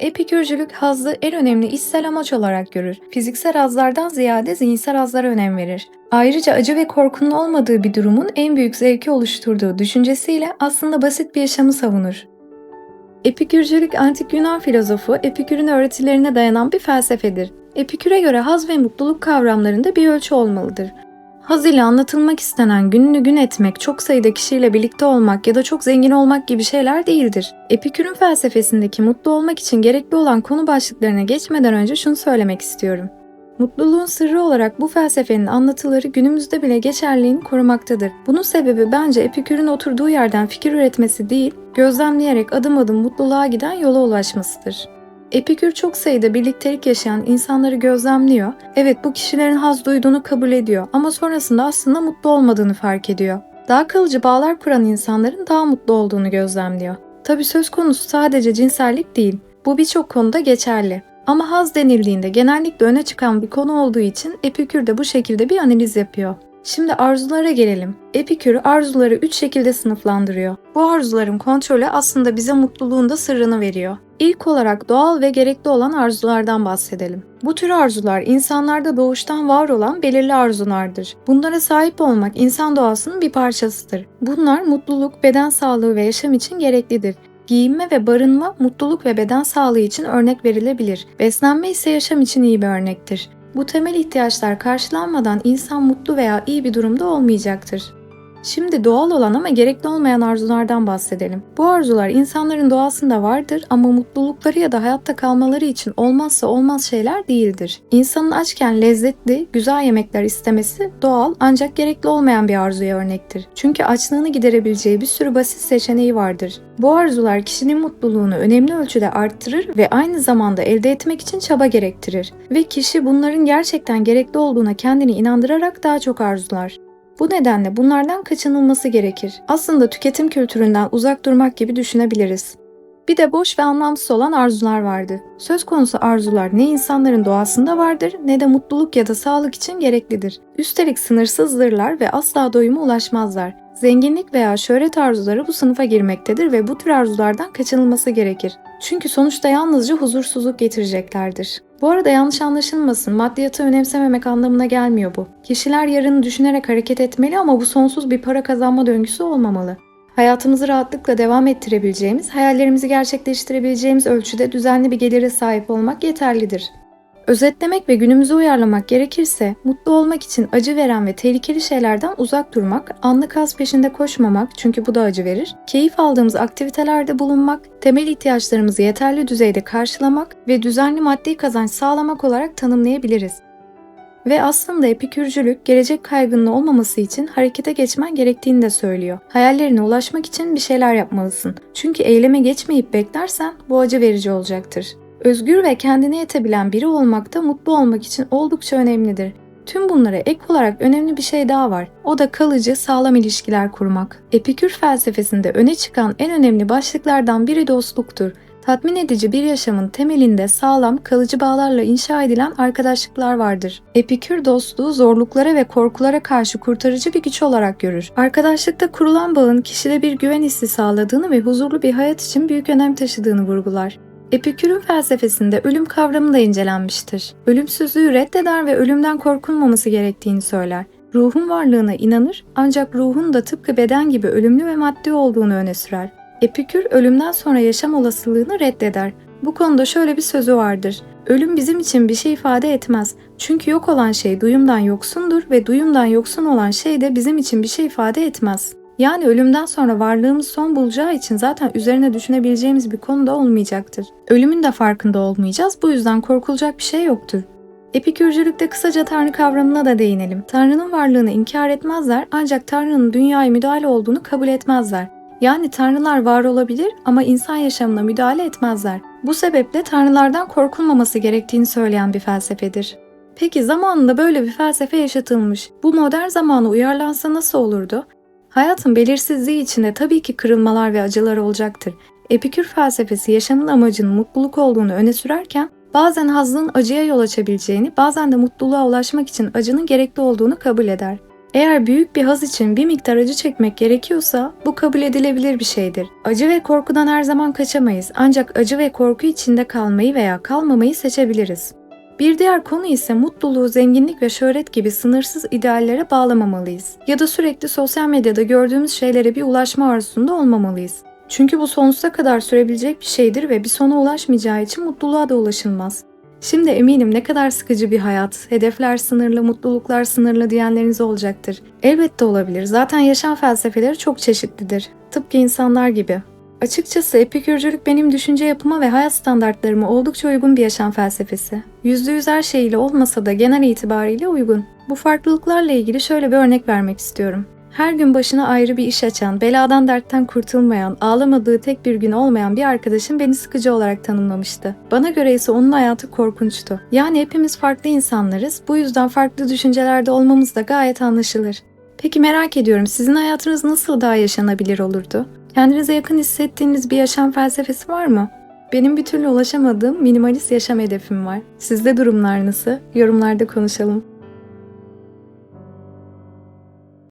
Epikürcülük hazzı en önemli içsel amaç olarak görür. Fiziksel hazlardan ziyade zihinsel hazlara önem verir. Ayrıca acı ve korkunun olmadığı bir durumun en büyük zevki oluşturduğu düşüncesiyle aslında basit bir yaşamı savunur. Epikürcülük antik Yunan filozofu Epikür'ün öğretilerine dayanan bir felsefedir. Epikür'e göre haz ve mutluluk kavramlarında bir ölçü olmalıdır. Haz ile anlatılmak istenen gününü gün etmek, çok sayıda kişiyle birlikte olmak ya da çok zengin olmak gibi şeyler değildir. Epikür'ün felsefesindeki mutlu olmak için gerekli olan konu başlıklarına geçmeden önce şunu söylemek istiyorum. Mutluluğun sırrı olarak bu felsefenin anlatıları günümüzde bile geçerliğini korumaktadır. Bunun sebebi bence Epikür'ün oturduğu yerden fikir üretmesi değil, gözlemleyerek adım adım mutluluğa giden yola ulaşmasıdır. Epikür çok sayıda birliktelik yaşayan insanları gözlemliyor. Evet bu kişilerin haz duyduğunu kabul ediyor ama sonrasında aslında mutlu olmadığını fark ediyor. Daha kalıcı bağlar kuran insanların daha mutlu olduğunu gözlemliyor. Tabi söz konusu sadece cinsellik değil. Bu birçok konuda geçerli. Ama haz denildiğinde genellikle öne çıkan bir konu olduğu için Epikür de bu şekilde bir analiz yapıyor. Şimdi arzulara gelelim. Epikür arzuları üç şekilde sınıflandırıyor. Bu arzuların kontrolü aslında bize mutluluğun da sırrını veriyor. İlk olarak doğal ve gerekli olan arzulardan bahsedelim. Bu tür arzular insanlarda doğuştan var olan belirli arzulardır. Bunlara sahip olmak insan doğasının bir parçasıdır. Bunlar mutluluk, beden sağlığı ve yaşam için gereklidir. Giyinme ve barınma mutluluk ve beden sağlığı için örnek verilebilir. Beslenme ise yaşam için iyi bir örnektir. Bu temel ihtiyaçlar karşılanmadan insan mutlu veya iyi bir durumda olmayacaktır. Şimdi doğal olan ama gerekli olmayan arzulardan bahsedelim. Bu arzular insanların doğasında vardır ama mutlulukları ya da hayatta kalmaları için olmazsa olmaz şeyler değildir. İnsanın açken lezzetli, güzel yemekler istemesi doğal ancak gerekli olmayan bir arzuya örnektir. Çünkü açlığını giderebileceği bir sürü basit seçeneği vardır. Bu arzular kişinin mutluluğunu önemli ölçüde arttırır ve aynı zamanda elde etmek için çaba gerektirir. Ve kişi bunların gerçekten gerekli olduğuna kendini inandırarak daha çok arzular. Bu nedenle bunlardan kaçınılması gerekir. Aslında tüketim kültüründen uzak durmak gibi düşünebiliriz. Bir de boş ve anlamsız olan arzular vardı. Söz konusu arzular ne insanların doğasında vardır ne de mutluluk ya da sağlık için gereklidir. Üstelik sınırsızdırlar ve asla doyuma ulaşmazlar. Zenginlik veya şöhret arzuları bu sınıfa girmektedir ve bu tür arzulardan kaçınılması gerekir. Çünkü sonuçta yalnızca huzursuzluk getireceklerdir. Bu arada yanlış anlaşılmasın, maddiyatı önemsememek anlamına gelmiyor bu. Kişiler yarını düşünerek hareket etmeli ama bu sonsuz bir para kazanma döngüsü olmamalı. Hayatımızı rahatlıkla devam ettirebileceğimiz, hayallerimizi gerçekleştirebileceğimiz ölçüde düzenli bir gelire sahip olmak yeterlidir. Özetlemek ve günümüze uyarlamak gerekirse, mutlu olmak için acı veren ve tehlikeli şeylerden uzak durmak, anlık haz peşinde koşmamak çünkü bu da acı verir, keyif aldığımız aktivitelerde bulunmak, temel ihtiyaçlarımızı yeterli düzeyde karşılamak ve düzenli maddi kazanç sağlamak olarak tanımlayabiliriz. Ve aslında epikürcülük gelecek kaygının olmaması için harekete geçmen gerektiğini de söylüyor. Hayallerine ulaşmak için bir şeyler yapmalısın. Çünkü eyleme geçmeyip beklersen bu acı verici olacaktır. Özgür ve kendine yetebilen biri olmak da mutlu olmak için oldukça önemlidir. Tüm bunlara ek olarak önemli bir şey daha var. O da kalıcı, sağlam ilişkiler kurmak. Epikür felsefesinde öne çıkan en önemli başlıklardan biri dostluktur. Tatmin edici bir yaşamın temelinde sağlam, kalıcı bağlarla inşa edilen arkadaşlıklar vardır. Epikür dostluğu zorluklara ve korkulara karşı kurtarıcı bir güç olarak görür. Arkadaşlıkta kurulan bağın kişide bir güven hissi sağladığını ve huzurlu bir hayat için büyük önem taşıdığını vurgular. Epikür'ün felsefesinde ölüm kavramı da incelenmiştir. Ölümsüzlüğü reddeder ve ölümden korkulmaması gerektiğini söyler. Ruhun varlığına inanır ancak ruhun da tıpkı beden gibi ölümlü ve maddi olduğunu öne sürer. Epikür ölümden sonra yaşam olasılığını reddeder. Bu konuda şöyle bir sözü vardır. Ölüm bizim için bir şey ifade etmez. Çünkü yok olan şey duyumdan yoksundur ve duyumdan yoksun olan şey de bizim için bir şey ifade etmez. Yani ölümden sonra varlığımız son bulacağı için zaten üzerine düşünebileceğimiz bir konuda olmayacaktır. Ölümün de farkında olmayacağız. Bu yüzden korkulacak bir şey yoktur. Epikürcülükte kısaca Tanrı kavramına da değinelim. Tanrı'nın varlığını inkar etmezler ancak Tanrı'nın dünyaya müdahale olduğunu kabul etmezler. Yani tanrılar var olabilir ama insan yaşamına müdahale etmezler. Bu sebeple tanrılardan korkulmaması gerektiğini söyleyen bir felsefedir. Peki zamanında böyle bir felsefe yaşatılmış. Bu modern zamana uyarlansa nasıl olurdu? Hayatın belirsizliği içinde tabii ki kırılmalar ve acılar olacaktır. Epikür felsefesi yaşamın amacının mutluluk olduğunu öne sürerken bazen hazlığın acıya yol açabileceğini, bazen de mutluluğa ulaşmak için acının gerekli olduğunu kabul eder. Eğer büyük bir haz için bir miktar acı çekmek gerekiyorsa bu kabul edilebilir bir şeydir. Acı ve korkudan her zaman kaçamayız ancak acı ve korku içinde kalmayı veya kalmamayı seçebiliriz. Bir diğer konu ise mutluluğu zenginlik ve şöhret gibi sınırsız ideallere bağlamamalıyız. Ya da sürekli sosyal medyada gördüğümüz şeylere bir ulaşma arzusunda olmamalıyız. Çünkü bu sonsuza kadar sürebilecek bir şeydir ve bir sona ulaşmayacağı için mutluluğa da ulaşılmaz. Şimdi eminim ne kadar sıkıcı bir hayat, hedefler sınırlı, mutluluklar sınırlı diyenleriniz olacaktır. Elbette olabilir. Zaten yaşam felsefeleri çok çeşitlidir. Tıpkı insanlar gibi. Açıkçası epikürcülük benim düşünce yapıma ve hayat standartlarıma oldukça uygun bir yaşam felsefesi. Yüzde yüz her şeyiyle olmasa da genel itibariyle uygun. Bu farklılıklarla ilgili şöyle bir örnek vermek istiyorum. Her gün başına ayrı bir iş açan, beladan dertten kurtulmayan, ağlamadığı tek bir gün olmayan bir arkadaşım beni sıkıcı olarak tanımlamıştı. Bana göre ise onun hayatı korkunçtu. Yani hepimiz farklı insanlarız, bu yüzden farklı düşüncelerde olmamız da gayet anlaşılır. Peki merak ediyorum sizin hayatınız nasıl daha yaşanabilir olurdu? Kendinize yakın hissettiğiniz bir yaşam felsefesi var mı? Benim bir türlü ulaşamadığım minimalist yaşam hedefim var. Sizde durumlar nasıl? Yorumlarda konuşalım.